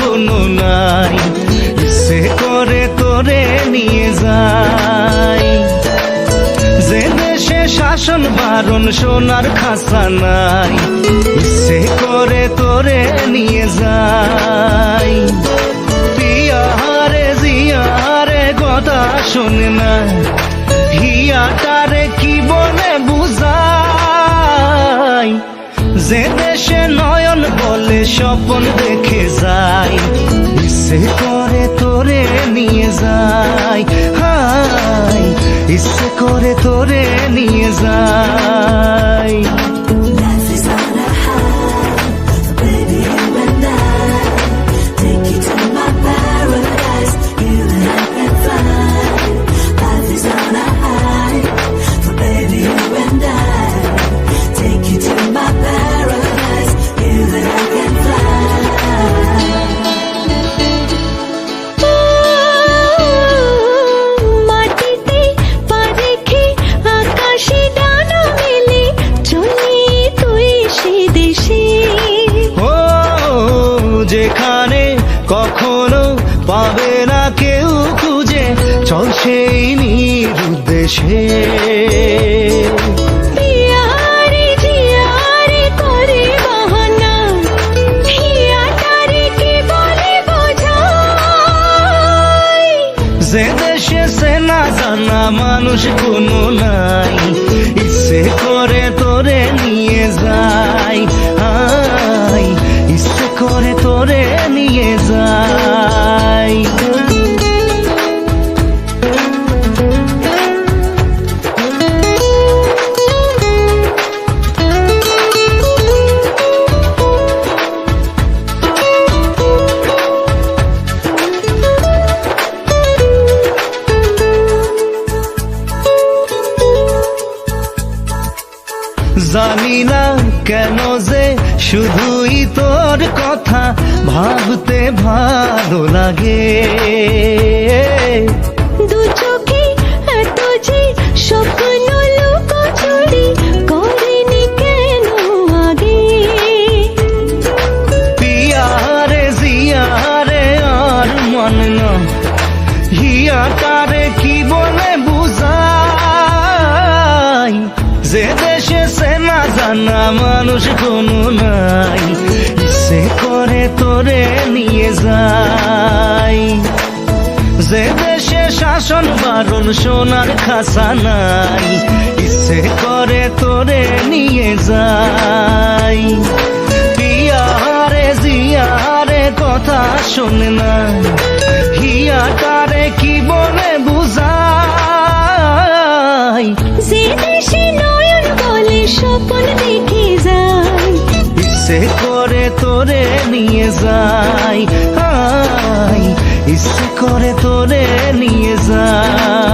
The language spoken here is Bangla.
কোনো নাই। সে করে তোরে নিয়ে যায়। যে দেশে শাসন বারণ সোনার খাসা নাই, সে করে তোরে নিয়ে যায়। পিয়ারে জিয়ারে কথা শোনে না, হিয়াটারে কি বলে বুঝাই যে দেশে বলে স্বপন দেখে যাই ইসে করে তোরে নিয়ে যাই। হাই ইসে করে তোরে নিয়ে যেখানে কখনো পাবে না কেউ খুঁজে চল সেই নিরুদ্দেশে যে দেশে সে না জানা মানুষ কোনো নাই নিয়ে যায় জানি না কেন যে শুধুই তোর কথা ভাবতে ভালো লাগে। সে না জানা, মানুষ কোনো নাই। সে করে তোরে নিয়ে যায় যে দেশে শাসন বারণ সোনার খাসা নাই, ইচ্ছে করে তোরে নিয়ে যায় পিয়ারে জিয়ারে কথা শোনে না। ইচ্ছে করে তোরে নিয়ে যাই। ইচ্ছে করে তোরে নিয়ে যায়